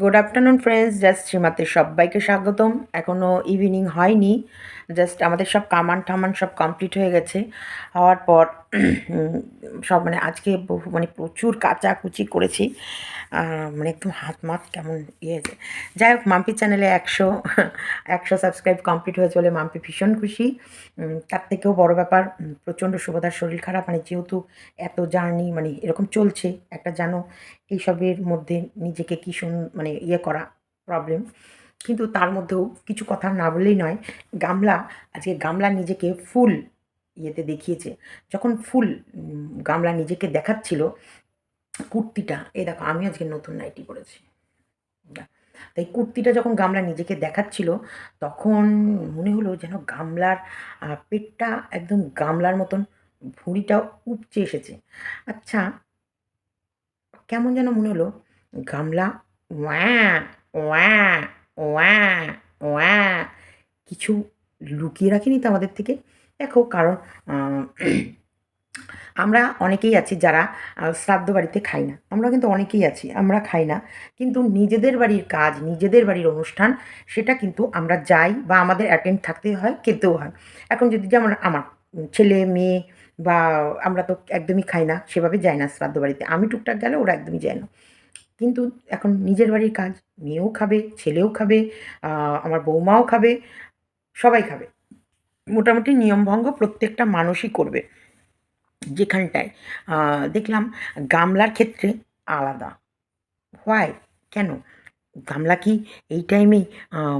Good afternoon friends just শ্রীমাতে সবাইকে স্বাগতম। এখনও ইভিনিং হয়নি। জাস্ট আমাদের সব কামান ঠামান সব কমপ্লিট হয়ে গেছে। হওয়ার পর সব মানে আজকে বহু মানে প্রচুর কাচাকুচি করেছি। মানে একদম হাত মাত কেমন ইয়ে যাই হোক, মাম্পি চ্যানেলে একশো একশো সাবস্ক্রাইব কমপ্লিট হয়ে চলে মাম্পি ভীষণ খুশি। তার থেকেও বড় ব্যাপার প্রচণ্ড শুভদার শরীর খারাপ। মানে যেহেতু এত জার্নি মানে এরকম চলছে, একটা জানো এইসবের মধ্যে নিজেকে কী সুন মানে ইয়ে করা প্রবলেম কিন্তু তার মধ্যেও কিছু কথা না বললেই নয়, গামলা, আজকে গামলা নিজেকে ফুল ইয়েতে দেখিয়েছে। যখন ফুল গামলা নিজেকে দেখাচ্ছিল, কুর্তিটা, এই দেখো, আমি আজকে নতুন নাইটি পরেছি। তাই কুর্তিটা যখন গামলা নিজেকে দেখাচ্ছিল, তখন মনে হলো যেন গামলার পেটটা একদম গামলার মতন ভুঁড়িটা উপচে এসেছে। আচ্ছা কেমন যেন মনে হলো, গামলা, ওয়া ওয়া ওয়া ওয়া, কিছু লুকিয়ে রাখিনি তো আমাদের থেকে? দেখো, কারণ আমরা অনেকেই আছি যারা শ্রাদ্ধ বাড়িতে খাই না। আমরা কিন্তু অনেকেই আছি, আমরা খাই না। কিন্তু নিজেদের বাড়ির কাজ, নিজেদের বাড়ির অনুষ্ঠান, সেটা কিন্তু আমরা যাই বা আমাদের অ্যাটেন্ড থাকতে হয়, খেতেও হয়। এখন যদি যেমন আমার ছেলে, মেয়ে বা আমরা তো একদমই খাই না, সেভাবে যাই না শ্রাদ্ধ বাড়িতে। আমি টুকটাক গেলে ওরা একদমই যায় না। কিন্তু এখন নিজের বাড়ির কাজ, মেয়েও খাবে, ছেলেও খাবে আমার বৌমাও খাবে, সবাই খাবে। মোটামুটি নিয়মভঙ্গ প্রত্যেকটা মানুষই করবে। যেখানটায় দেখলাম গামলার ক্ষেত্রে আলাদা। হোয়াই কেন? গামলা কি এই টাইমে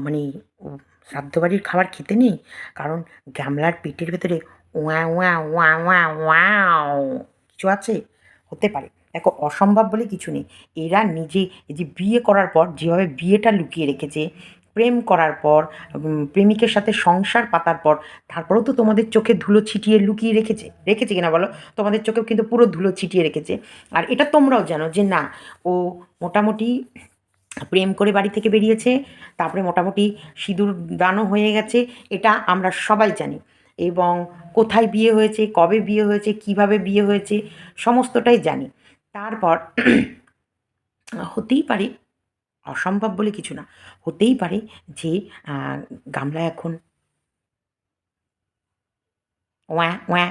মানে শ্রাদ্ধ বাড়ির খাবার খেতে নেই? কারণ গামলার পেটের ভেতরে ওয়া ওয়া ওয়া ওয়া ওয়াও কিছু আছে? হতে পারে। দেখো, অসম্ভব বলে কিছু নেই। এরা নিজে এই যে বিয়ে করার পর যেভাবে বিয়েটা লুকিয়ে রেখেছে প্রেম করার পর প্রেমিকের সাথে সংসার পাতার পর, তারপরেও তো তোমাদের চোখে ধুলো ছিটিয়ে লুকিয়ে রেখেছে। রেখেছে কিনা বলো? তোমাদের চোখেও কিন্তু পুরো ধুলো ছিটিয়ে রেখেছে। আর এটা তোমরাও জানো যে না, ও মোটামুটি প্রেম করে বাড়ি থেকে বেরিয়েছে, তারপরে মোটামুটি সিঁদুর দানও হয়ে গেছে, এটা আমরা সবাই জানি। এবং কোথায় বিয়ে হয়েছে, কবে বিয়ে হয়েছে, কীভাবে বিয়ে হয়েছে, সমস্তটাই জানি। তারপর হতেই পারে, অসম্ভব বলে কিছু না। হতেই পারে যে গামলা এখন ওয়া ওয়া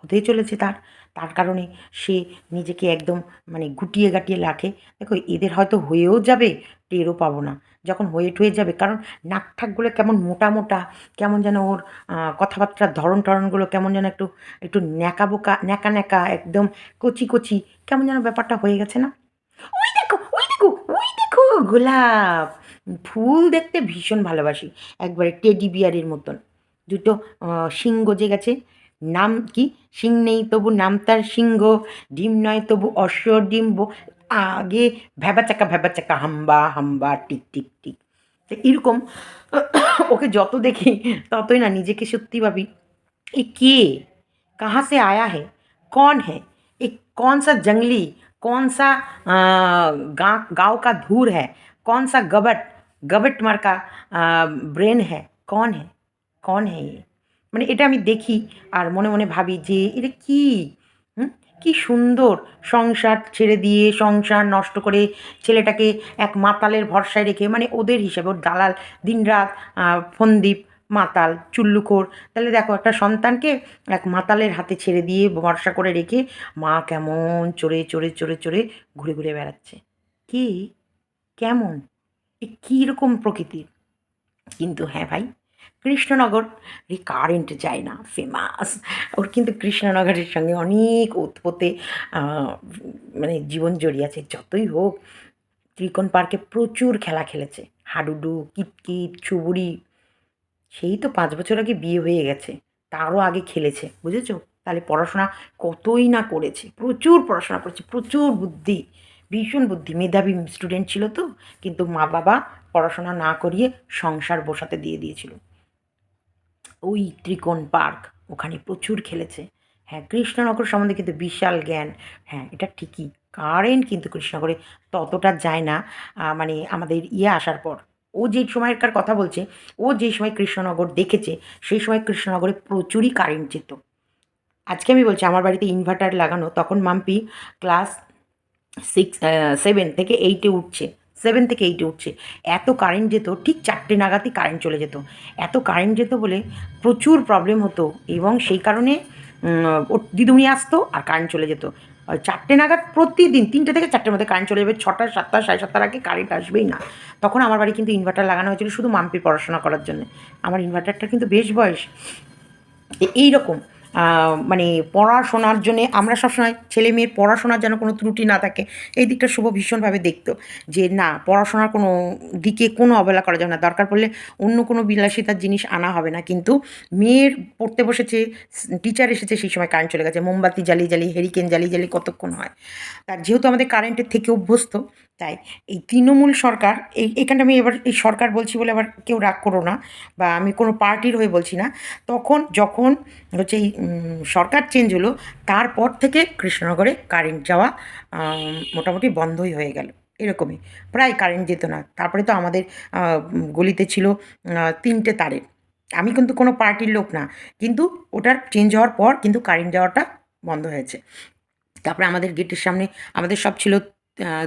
হতেই চলেছে তার। তার কারণে সে নিজেকে একদম মানে গুটিয়ে গাটিয়ে রাখে। দেখো, এদের হয়তো হয়েও যাবে, টেরও পাবো না। যখন হয়ে টয়ে যাবে, কারণ নাক ঠাকগুলো কেমন মোটা মোটা, কেমন যেন ওর কথাবার্তার ধরন টরনগুলো কেমন যেন একটু একটু ন্যাকা বোকা ন্যাকা ন্যাকা, একদম কচি কচি, কেমন যেন ব্যাপারটা হয়ে গেছে না? ওই দেখো ওই দেখো ওই দেখো গোলাপ! ফুল দেখতে ভীষণ ভালোবাসি একবারে টেডি বিয়ারের মতন দুটো আহ, শিং গজে গেছে নাম কি শিং নেই তবু নাম তার সিংহ ডিম নয় তবু অশ্ব ডিম বো- আগে ভ্যাবাচাকা ভ্যাবাচাকা হাম্বা হাম্বা টিক টিক টিক তো এরকম ওকে যত দেখি ততই না নিজেকে সত্যি ভাবি ये के कहाँ से आया है कौन है ये कौन सा जंगली कौन सा गाँव गाँव का धूर है कौन सा गबट গভর্টমার মার্কা ব্রেন হ্যাঁ কন হ্যাঁ কন হ্যাঁ ইয়ে মানে এটা আমি দেখি আর মনে মনে ভাবি যে এটা কী কি সুন্দর সংসার ছেড়ে দিয়ে সংসার নষ্ট করে ছেলেটাকে এক মাতালের ভরসায় রেখে মানে ওদের হিসাবে ওর দালাল দিনরাত ফন্দীপ মাতাল চুল্লুখোর তাহলে দেখো একটা সন্তানকে এক মাতালের হাতে ছেড়ে দিয়ে ভরসা করে রেখে মা কেমন চড়ে চড়ে চড়ে চড়ে ঘুরে ঘুরে বেড়াচ্ছে। কি? কেমন? কীরকম প্রকৃতির কিন্তু হ্যাঁ ভাই, কৃষ্ণনগর কারেন্ট যায় না ফেমাস ওর কিন্তু কৃষ্ণনগরের সঙ্গে অনেক উৎপতে মানে জীবন জড়িয়ে আছে, যতই হোক। ত্রিকোণ পার্কে প্রচুর খেলা খেলেছে। হাডুডু কিতকিত চুবুরি সেই তো পাঁচ বছর আগে বিয়ে হয়ে গেছে, তারও আগে খেলেছে, বুঝেছ? তাহলে পড়াশোনা কতই না করেছে, প্রচুর পড়াশোনা করেছে, প্রচুর বুদ্ধি। ভীষণ বুদ্ধি। মেধাবী স্টুডেন্ট ছিল তো, কিন্তু মা বাবা পড়াশোনা না করিয়ে সংসার বসাতে দিয়ে দিয়েছিল। ওই ত্রিকোণ পার্ক, ওখানে প্রচুর খেলেছে। হ্যাঁ কৃষ্ণনগর সম্বন্ধে কিন্তু বিশাল জ্ঞান। হ্যাঁ এটা ঠিকই। কারেন্ট কিন্তু কৃষ্ণনগরে ততটা যায় না মানে আমাদের ইয়ে আসার পর। ও যে সময়কার কথা বলছে, ও যে সময় কৃষ্ণনগর দেখেছে, সেই সময় কৃষ্ণনগরে প্রচুরই কারেন্ট যেত। আজকে আমি বলছি, আমার বাড়িতে ইনভার্টার লাগানো, তখন মাম্পি ক্লাস সিক্স সেভেন থেকে এইটে উঠছে। সেভেন থেকে এইটে উঠছে। এত কারেন্ট যেত, ঠিক চারটে নাগাদই কারেন্ট চলে যেত। এত কারেন্ট যেত বলে প্রচুর প্রবলেম হতো এবং সেই কারণে দিদুমনি আসতো আর কারেন্ট চলে যেত। চারটে নাগাদ প্রতিদিন, তিনটে থেকে চারটের মধ্যে কারেন্ট চলে যাবে, ছটা, সাতটা, সাড়ে সাতটার আগে কারেন্ট আসবেই না। তখন আমার বাড়ি কিন্তু ইনভার্টার লাগানো হয়েছিল শুধু মাম্পির পড়াশোনা করার জন্য। আমার ইনভার্টারটা কিন্তু বেশ বয়স। এই রকম মানে পড়াশোনার জন্যে আমরা সবসময় ছেলে মেয়ের পড়াশোনার যেন কোনো ত্রুটি না থাকে, এই দিকটা শুভ ভীষণভাবে দেখত যে না, পড়াশোনার কোনো দিকে কোনো অবহেলা করা যাবে না। দরকার পড়লে অন্য কোনো বিলাসিতার জিনিস আনা হবে না। কিন্তু মেয়ের পড়তে বসেছে টিচার এসেছে, সেই সময় কারেন্ট চলে গেছে। মোমবাতি জ্বালিয়ে জ্বালিয়ে হেরিকেন জ্বালিয়ে জ্বালিয়ে কতক্ষণ হয়? তার যেহেতু আমাদের কারেন্টের থেকে অভ্যস্ত তাই এই তৃণমূল সরকার, এই এখানটা আমি এবার এই সরকার বলছি বলে আবার কেউ রাগ করো না বা আমি কোনো পার্টির হয়ে বলছি না। তখন যখন হচ্ছে এই সরকার চেঞ্জ হলো, তারপর থেকে কৃষ্ণনগরে কারেন্ট যাওয়া মোটামুটি বন্ধই হয়ে গেল। এরকমই। প্রায় কারেন্ট যেত না। তারপরে তো আমাদের গলিতে ছিল তিনটে তারের আমি কিন্তু কোনো পার্টির লোক না। কিন্তু ওটার চেঞ্জ হওয়ার পর কিন্তু কারেন্ট যাওয়াটা বন্ধ হয়েছে। তারপরে আমাদের গেটের সামনে, আমাদের সব ছিল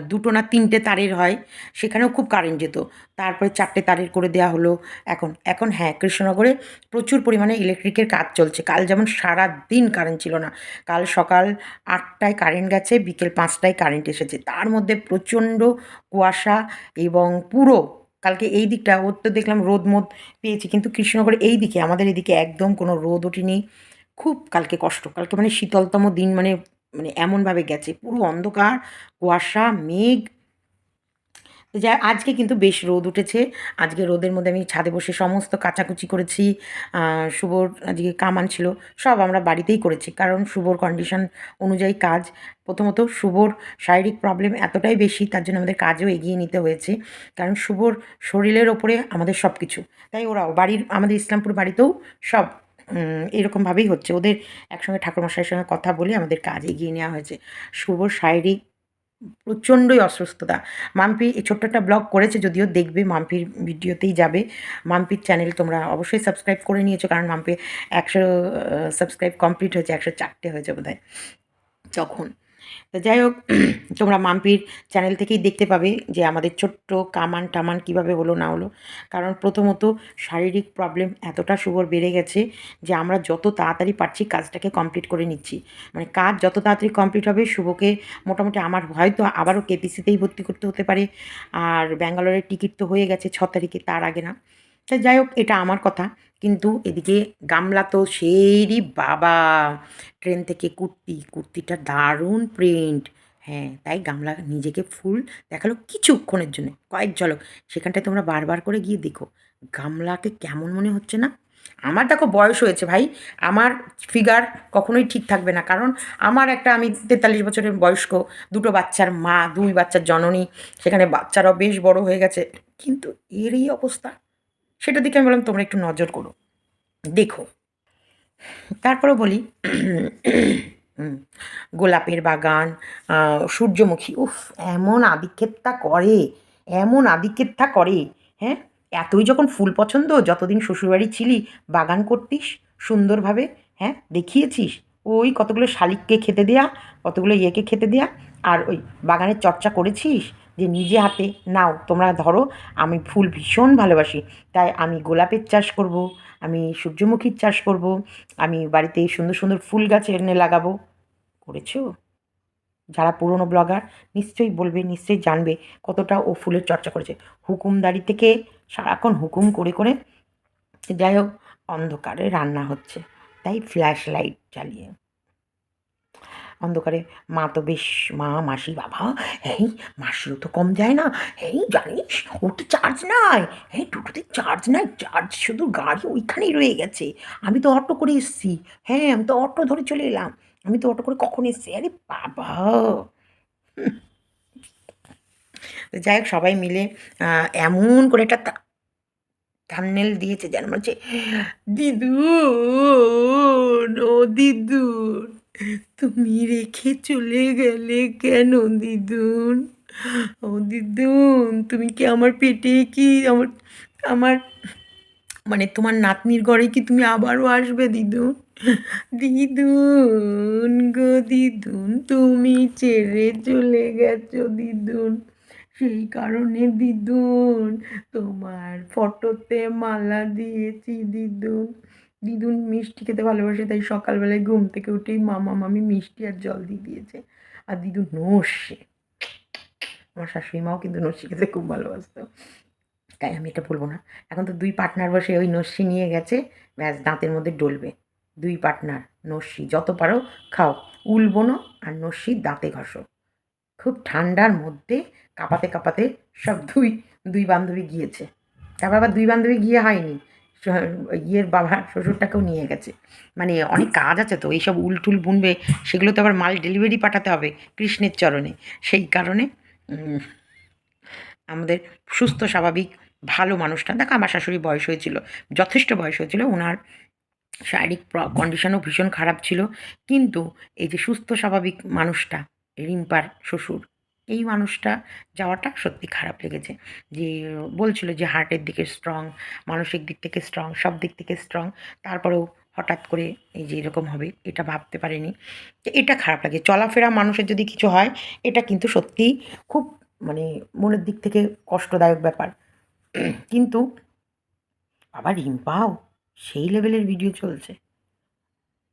দুটো না তিনটে তারের হয়। সেখানেও খুব কারেন্ট যেত। তারপরে চারটে তারের করে দেওয়া হলো। এখন এখন হ্যাঁ কৃষ্ণনগরে প্রচুর পরিমাণে ইলেকট্রিকের কাজ চলছে। কাল যেমন সারা দিন কারেন্ট ছিল না। কাল সকাল আটটায় কারেন্ট গেছে, বিকেল পাঁচটায় কারেন্ট এসেছে। তার মধ্যে প্রচণ্ড কুয়াশা এবং পুরো কালকে এই দিকটা ওর তো দেখলাম রোদ মোদ পেয়েছি। কিন্তু কৃষ্ণনগরে এই দিকে, আমাদের এদিকে একদম কোনো রোদ ওঠেনি। খুব কালকে কষ্ট। কালকে মানে শীতলতম দিন মানে মানে এমনভাবে গেছে। পুরো অন্ধকার, কুয়াশা, মেঘ। তো যা আজকে কিন্তু বেশ রোদ উঠেছে। আজকে রোদের মধ্যে আমি ছাদে বসে সমস্ত কাচাকুচি করেছি। শুভর আজকে কামান ছিল, সব আমরা বাড়িতেই করেছি। কারণ শুভর কন্ডিশন অনুযায়ী কাজ। প্রথমত শুভর শারীরিক প্রবলেম এতটাই বেশি, তার জন্য আমাদের কাজও এগিয়ে নিতে হয়েছে। কারণ শুভর শরীরের ওপরে আমাদের সব কিছু তাই ওরাও বাড়ির, আমাদের ইসলামপুর বাড়িতেও সব এরকমভাবেই হচ্ছে। ওদের একসঙ্গে ঠাকুরমশাইয়ের সঙ্গে কথা বলে আমাদের কাজ এগিয়ে নেওয়া হয়েছে। শুভ, শারীরিক প্রচণ্ডই অসুস্থতা। মাম্পি এই ছোট্ট একটা ব্লগ করেছে, যদিও দেখবে মাম্পির ভিডিওতেই যাবে। মাম্পির চ্যানেল তোমরা অবশ্যই সাবস্ক্রাইব করে নিয়েছো, কারণ মাম্পি একশো সাবস্ক্রাইব কমপ্লিট হয়েছে, একশো চারটে হয়েছে বোধ হয় তখন তো যাই হোক, তোমরা মাম্পির চ্যানেল থেকেই দেখতে পাবে যে আমাদের ছোট্ট কামান টামান কীভাবে হলো না হলো। কারণ প্রথমত শারীরিক প্রবলেম এতটা শুভর বেড়ে গেছে যে আমরা যত তাড়াতাড়ি পারছি কাজটাকে কমপ্লিট করে নিচ্ছি। মানে কাজ যত তাড়াতাড়ি কমপ্লিট হবে, শুভকে মোটামুটি আমার হয়তো আবারও কেপিসিতেই ভর্তি করতে হতে পারে। আর ব্যাঙ্গালোরের টিকিট তো হয়ে গেছে ছ তারিখে, তার আগে না। তাই যাই হোক, এটা আমার কথা। কিন্তু এদিকে গামলা তো সেইরই বাবা। ট্রেন থেকে কুর্তি, কুর্তিটা দারুণ প্রিন্ট হ্যাঁ তাই গামলা নিজেকে ফুল দেখাল কিছুক্ষণের জন্য, কয়েক ঝলক। সেখানটায় তোমরা বারবার করে গিয়ে দেখো, গামলাকে কেমন মনে হচ্ছে না? আমার দেখো বয়স হয়েছে ভাই, আমার ফিগার কখনোই ঠিক থাকবে না। কারণ আমার একটা আমি তেতাল্লিশ বছরের বয়স্ক, দুটো বাচ্চার মা, দুই বাচ্চার জননী, সেখানে বাচ্চারাও বেশ বড় হয়ে গেছে। কিন্তু এর এই অবস্থা সেটার দিকে আমি বললাম, তোমরা একটু নজর করো, দেখো। তারপরেও বলি গোলাপের বাগান সূর্যমুখী। উফ, এমন আদিক্ষেপটা করে, এমন আদিক্ষেপটা করে হ্যাঁ? এতই যখন ফুল পছন্দ, যতদিন শ্বশুরবাড়ি ছিলি, বাগান করতিস সুন্দরভাবে হ্যাঁ? দেখিয়েছিস, ওই কতগুলো শালিককে খেতে দেয়া, কতগুলো ইয়েকে খেতে দেয়া, আর ওই বাগানের চর্চা করেছিস যে নিজে হাতে, নাও, তোমরা ধরো, আমি ফুল ভীষণ ভালোবাসি, তাই আমি গোলাপের চাষ করব, আমি সূর্যমুখীর চাষ করব, আমি বাড়িতে সুন্দর সুন্দর ফুল গাছ এনে লাগাবো। করেছ? যারা পুরনো ব্লগার, নিশ্চয়ই বলবে, নিশ্চয়ই জানবে কতটা ও ফুলের চর্চা করেছে। হুকুমদারি থেকে সারাক্ষণ হুকুম করে করে যাই হোক, অন্ধকারে রান্না হচ্ছে, তাই ফ্ল্যাশ লাইট জ্বালিয়ে। অন্ধকারে, মা তো বেশ, মা, মাসি, বাবা এই মাসিও তো কম যায় না এই জানিস, ওর তো চার্জ নাই এই টোটোতে চার্জ নাই চার্জ শুধু গাড়ি ওইখানেই রয়ে গেছে, আমি তো অটো করে এসেছি হ্যাঁ আমি তো অটো ধরে চলে এলাম, আমি তো অটো করে কখন এসেছি, আরে বাবা। তো যাই হোক, সবাই মিলে এমন করে একটা থামনেল দিয়েছে যেন মনে হচ্ছে দিদুন ও দিদুন তুমি রেখে চলে গেলে কেন দিদুন? ও দিদুন, তুমি কি আমার পেটে কি আমার আমার মানে তোমার নাতনির ঘরে কি তুমি আবারও আসবে দিদুন? দিদুন গো দিদুন, তুমি ছেড়ে চলে গেছো দিদুন। সেই কারণে দিদুন, তোমার ফটোতে মালা দিয়েছি দিদুন। দিদুন মিষ্টি খেতে ভালোবাসে, তাই সকালবেলায় ঘুম থেকে উঠেই মামা, মামি মিষ্টি আর জল দিয়ে দিয়েছে। আর দিদুন নস্যে আমার শাশুড়ি মাও কিন্তু নস্যি খেতে, খুব ভালোবাসতো। তাই আমি এটা বলব না। এখন তো দুই পার্টনার বসে ওই নস্যি নিয়ে গেছে, ব্যাস দাঁতের মধ্যে ডলবে। দুই পার্টনার নস্যি যত পারো খাও। উলবোনো আর নস্যি দাঁতে ঘষো। খুব ঠান্ডার মধ্যে কাঁপাতে কাঁপাতে সব দুই দুই বান্ধবী গিয়েছে। তারপর আবার দুই বান্ধবী গিয়ে হয়নি। ইয়ের বাবা, শ্বশুরটাকেও নিয়ে গেছে। মানে অনেক কাজ আছে তো, এইসব উলটুল বুনবে, সেগুলো তো আবার মাল ডেলিভারি পাঠাতে হবে কৃষ্ণের চরণে। সেই কারণে আমাদের সুস্থ, স্বাভাবিক, ভালো মানুষটা, দেখো আমার শাশুড়ি বয়স হয়েছিল, যথেষ্ট বয়স হয়েছিল, ওনার শারীরিক কন্ডিশনও ভীষণ খারাপ ছিল। কিন্তু এই যে সুস্থ, স্বাভাবিক মানুষটা, রিম্পার শ্বশুর এই মানুষটা যাওয়াটা সত্যি খারাপ লেগেছে। যে বলছিল যে হার্টের দিকে স্ট্রং মানসিক দিক থেকে স্ট্রং সব দিক থেকে স্ট্রং তারপরেও হঠাৎ করে এই যে এরকম হবে, এটা ভাবতে পারিনি। তো এটা খারাপ লাগে। চলাফেরা মানুষের যদি কিছু হয়, এটা কিন্তু সত্যিই খুব মানে মনের দিক থেকে কষ্টদায়ক ব্যাপার। কিন্তু আবার রিম্পাও সেই লেভেলের ভিডিও চলছে।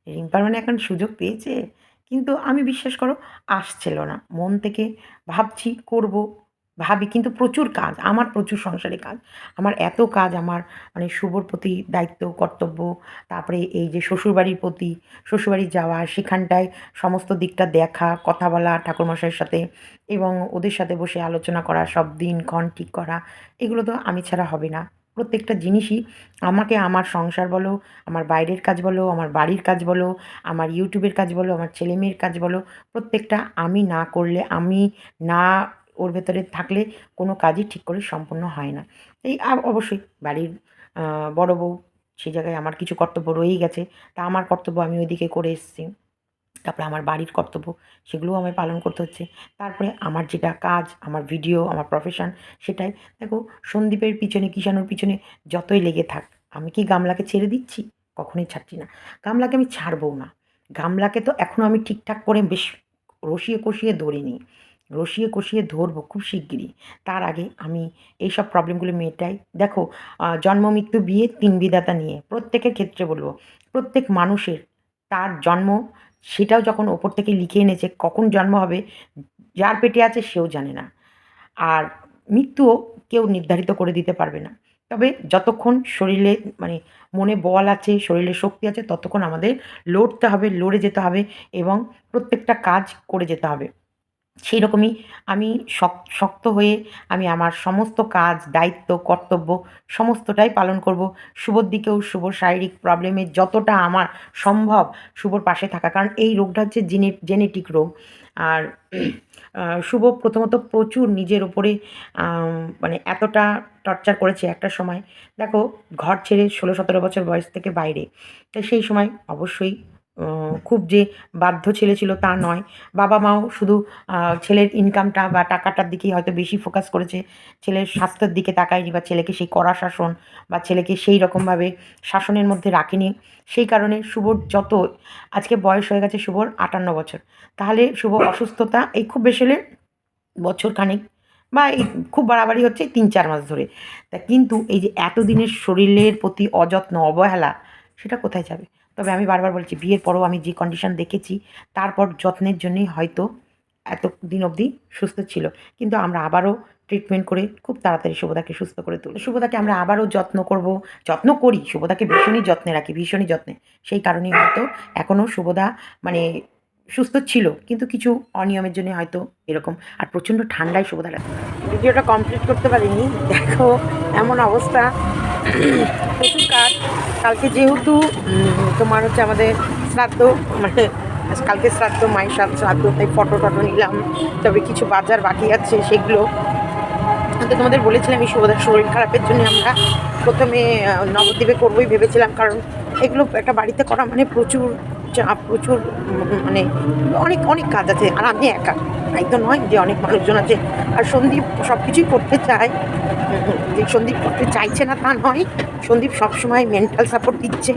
রিম্পার মানে এখন সুযোগ পেয়েছে। কিন্তু আমি বিশ্বাস করো, আসছিল না। মন থেকে ভাবছি, করব, ভাবি, কিন্তু প্রচুর কাজ, আমার প্রচুর সংসারে কাজ। আমার এত কাজ, আমার মানে শুভর প্রতি দায়িত্ব, কর্তব্য, তারপরে এই যে শ্বশুরবাড়ির প্রতি, শ্বশুরবাড়ি যাওয়া, সেখানটায় সমস্ত দিকটা দেখা, কথা বলা, ঠাকুরমশাইয়ের সাথে এবং ওদের সাথে বসে আলোচনা করা, সব দিনক্ষণ ঠিক করা, এগুলো তো আমি ছাড়া হবে না। প্রত্যেকটা জিনিসই আমাকে আমার সংসার বলো, আমার বাইরের কাজ বলো, আমার বাড়ির কাজ বলো, আমার ইউটিউবের কাজ বলো, আমার ছেলে মেয়ের কাজ বলো, প্রত্যেকটা আমি না করলে, আমি না ওর ভেতরে থাকলে কোনো কাজই ঠিক করে সম্পূর্ণ হয় না। এই অবশ্যই বাড়ির বড় বউ সেই জায়গায় আমার কিছু কর্তব্য রয়েই গেছে, তা আমার কর্তব্য আমি ওইদিকে করে এসেছি। তারপরে আমার বাড়ির কর্তব্য, সেগুলোও আমায় পালন করতে হচ্ছে। তারপরে আমার যেটা কাজ, আমার ভিডিও আমার প্রফেশন সেটাই। দেখো, সন্দীপের পিছনে, কিষাণুর পিছনে যতই লেগে থাক, আমি কি গামলাকে ছেড়ে দিচ্ছি? কখনোই ছাড়ছি না। গামলাকে আমি ছাড়বও না। গামলাকে তো এখনও আমি ঠিকঠাক করে বেশ রসিয়ে কষিয়ে ধরিনি। রসিয়ে কষিয়ে ধরবো খুব শিগগিরই। তার আগে আমি এইসব প্রবলেমগুলো মেটাই। দেখো জন্ম, মৃত্যু, বিয়ে, তিন বিধাতা নিয়ে প্রত্যেকের ক্ষেত্রে বলব, প্রত্যেক মানুষের তার জন্ম সেটাও যখন ওপর থেকে লিখে এনেছে, কখন জন্ম হবে, যার পেটে আছে সেও জানে না। আর মৃত্যুও কেউ নির্ধারিত করে দিতে পারবে না। তবে যতক্ষণ শরীরে মানে মনে বল আছে, শরীরে শক্তি আছে, ততক্ষণ আমাদের লড়তে হবে, লড়ে যেতে হবে এবং প্রত্যেকটা কাজ করে যেতে হবে। সেই রকমই আমি শক- শক্ত হয়ে আমি আমার সমস্ত কাজ, দায়িত্ব, কর্তব্য সমস্তটাই পালন করব। শুভর দিকেও শুভ শারীরিক প্রবলেমে যতটা আমার সম্ভব শুভর পাশে থাকা। কারণ এই রোগটা হচ্ছে জেনে জেনেটিক রোগ। আর শুভ প্রথমত প্রচুর নিজের ওপরে মানে এতটা টর্চার করেছে একটা সময়। দেখো, ঘর ছেড়ে ষোলো সতেরো বছর বয়স থেকে বাইরে। তো সেই সময় অবশ্যই খুব যে বাধ্য ছেলে ছিল তা নয়। বাবা মাও শুধু ছেলের ইনকামটা বা টাকাটার দিকেই হয়তো বেশি ফোকাস করেছে। ছেলের স্বাস্থ্যের দিকে তাকায়নি বা ছেলেকে সেই কড়া শাসন বা ছেলেকে সেই রকমভাবে শাসনের মধ্যে রাখেনি। সেই কারণে শুভর যত, আজকে বয়স হয়ে গেছে শুভর আটান্ন বছর। তাহলে শুভ অসুস্থতা এই খুব বেশি হলে বছর খানেক বা এই খুব বাড়াবাড়ি হচ্ছে তিন চার মাস ধরে। তা কিন্তু এই যে এতদিনের শরীরের প্রতি অযত্ন, অবহেলা, সেটা কোথায় যাবে? তবে আমি বারবার বলছি, বিয়ের পরও আমি যে কন্ডিশন দেখেছি, তারপর যত্নের জন্যই হয়তো এত দিন অবধি সুস্থ ছিল। কিন্তু আমরা আবারও ট্রিটমেন্ট করে খুব তাড়াতাড়ি শুভদাকে সুস্থ করে তুলি শুভদাকে আমরা আবারও যত্ন করব, যত্ন করি শুভদাকে ভীষণই যত্নে রাখি, ভীষণই যত্নে। সেই কারণেই হয়তো এখনও শুভদা মানে সুস্থ ছিল, কিন্তু কিছু অনিয়মের জন্য হয়তো এরকম। আর প্রচণ্ড ঠান্ডায় শুভদা ভিডিওটা কমপ্লিট করতে পারিনি, দেখো এমন অবস্থা। প্রচুর কালকে যেহেতু তোমার হচ্ছে আমাদের শ্রাদ্ধ মানে কালকে শ্রাদ্ধ, মায়ের শ্রাদ্ধ তাই ফটো টটো নিলাম। তবে কিছু বাজার বাকি আছে সেগুলো। তো তোমাদের বলেছিলাম এই শুভদার শরীর খারাপের জন্য আমরা প্রথমে নবদ্বীপে করবোই ভেবেছিলাম, কারণ এগুলো একটা বাড়িতে করা মানে প্রচুর চাপ প্রচুর মানে অনেক অনেক কাজ আছে আর আমি একা। তো নয় যে অনেক মানুষজন আছে। আর সন্দীপ সব কিছুই করতে চায়। যে সন্দীপ করতে চাইছে না তা নয়। সন্দীপ সবসময় মেন্টাল সাপোর্ট দিচ্ছে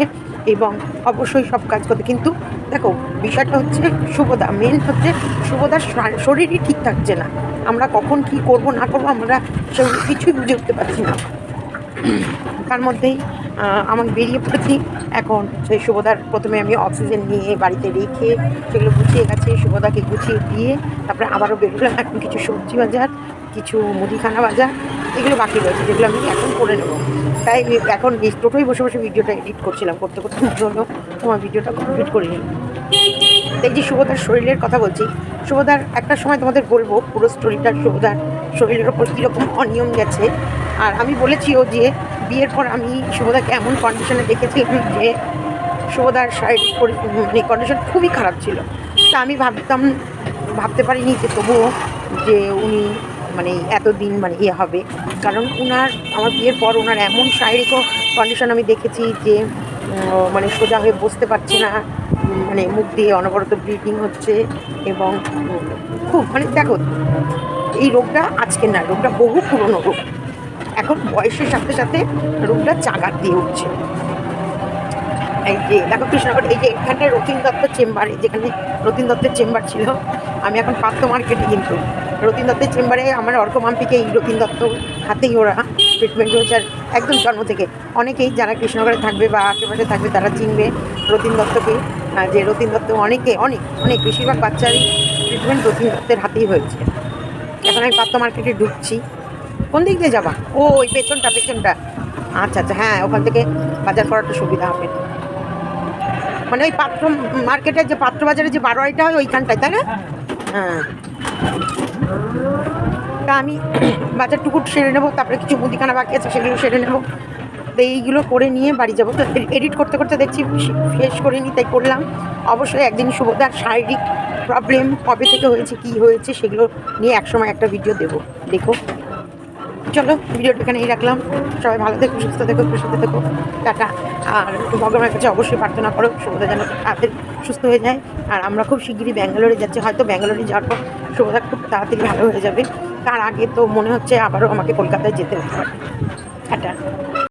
এবং অবশ্যই সব কাজ করতে কিন্তু দেখো, বিষয়টা হচ্ছে শুভদা। মেন হচ্ছে শুভদার শরীরই ঠিক থাকছে না। আমরা কখন কি করব, না করব, আমরা সেগুলো কিছুই বুঝে উঠতে পারছি না। তার মধ্যেই আমাকে বেরিয়ে পড়েছি। এখন সেই শুভদার প্রথমে আমি অক্সিজেন নিয়ে বাড়িতে রেখে সেগুলো গুছিয়ে গেছে শুভদাকে গুছিয়ে দিয়ে তারপরে আবারও বেরোলাম। এখন কিছু সবজি বাজার, কিছু মুদিখানা বাজার, এগুলো বাকি রয়েছে, যেগুলো আমি এখন করে নেব। তাই এখন টোটোই বসে বসে ভিডিওটা এডিট করছিলাম, করতে করতে হলো তোমার ভিডিওটা কমপ্লিট করে এই যে শুভদার শরীরের কথা বলছি শুভদার একটা সময় তোমাদের বলব, পুরো স্টোরিটা শুভদার শরীরের ওপর কীরকম অনিয়ম গেছে। আর আমি বলেছিও যে বিয়ের পর আমি শুভদাকে এমন কন্ডিশনে দেখেছিলাম যে শুভদার শারীরিক মানে কন্ডিশন খুবই খারাপ ছিল। তা আমি ভাবতাম, ভাবতে পারিনি যে তবুও যে উনি মানে এতদিন মানে ইয়ে হবে। কারণ উনার, আমার বিয়ের পর ওনার এমন শারীরিক কন্ডিশন আমি দেখেছি যে মানে সোজা হয়ে বসতে পারছে না মানে মুখ দিয়ে অনবরত ব্লিডিং হচ্ছে এবং খুব মানে দেখো, এই রোগটা আজকের না, রোগটা বহু পুরনো রোগ। এখন বয়সের সাথে সাথে রোগটা চাগার দিয়ে উঠছে। এই যে, দেখো কৃষ্ণনগর, এই যে এখানটায় রতিন দত্তের চেম্বার, যেখানে রতিন দত্তের চেম্বার ছিল, আমি এখন পাত্র মার্কেটে কিন্তু। রতিন দত্তের চেম্বারে আমার অর্ক মাম্পিকে এই রতিন দত্ত হাতেই ওরা ট্রিটমেন্ট হয়েছে আর একদম জন্ম থেকে অনেকেই যারা কৃষ্ণনগরে থাকবে বা আশেপাশে থাকবে, তারা চিনবে রতিন দত্তকে যে রতিন দত্ত অনেকে, অনেক অনেক বেশিরভাগ বাচ্চারই ট্রিটমেন্ট রতিন দত্তের হাতেই হয়েছে। এখন আমি পাত্র মার্কেটে ঢুকছি। কোন দিক দিয়ে যাবা? ও, ওই পেছনটা পেছনটা। আচ্ছা আচ্ছা হ্যাঁ ওখান থেকে বাজার করাটা সুবিধা হবে। মানে ওই পাত্র মার্কেটের যে পাত্র বাজারে যে বারোয়ারিটা হয় ওইখানটায়, তাই না? হ্যাঁ। তা আমি বাজার টুকুট সেরে নেব, তারপরে কিছু মুদিখানা বাকি আছে সেগুলো সেরে নেব। তো এইগুলো করে নিয়ে বাড়ি যাব। তো এডিট করতে করতে দেখছি শেষ করে নিই তাই করলাম। অবশ্যই একদিন শুভদার শারীরিক প্রবলেম, কবে থেকে হয়েছে, কি হয়েছে, সেগুলো নিয়ে একসময় একটা ভিডিও দেবো। দেখো। চলো, ভিডিওটা এখানেই রাখলাম। সবাই ভালো থেকো, সুস্থ থেকো সুস্থ থেকো। টাটা। আর ভগবানের কাছে অবশ্যই প্রার্থনা করো শুভদা যেন তাড়াতাড়ি সুস্থ হয়ে যায়। আর আমরা খুব শিগগিরই ব্যাঙ্গালোরে যাচ্ছি, হয়তো ব্যাঙ্গালোরে যাওয়ার পর শুভদা খুব তাড়াতাড়ি ভালো হয়ে যাবে। তার আগে তো মনে হচ্ছে আবারও আমাকে কলকাতায় যেতে হতে পারে টাটা।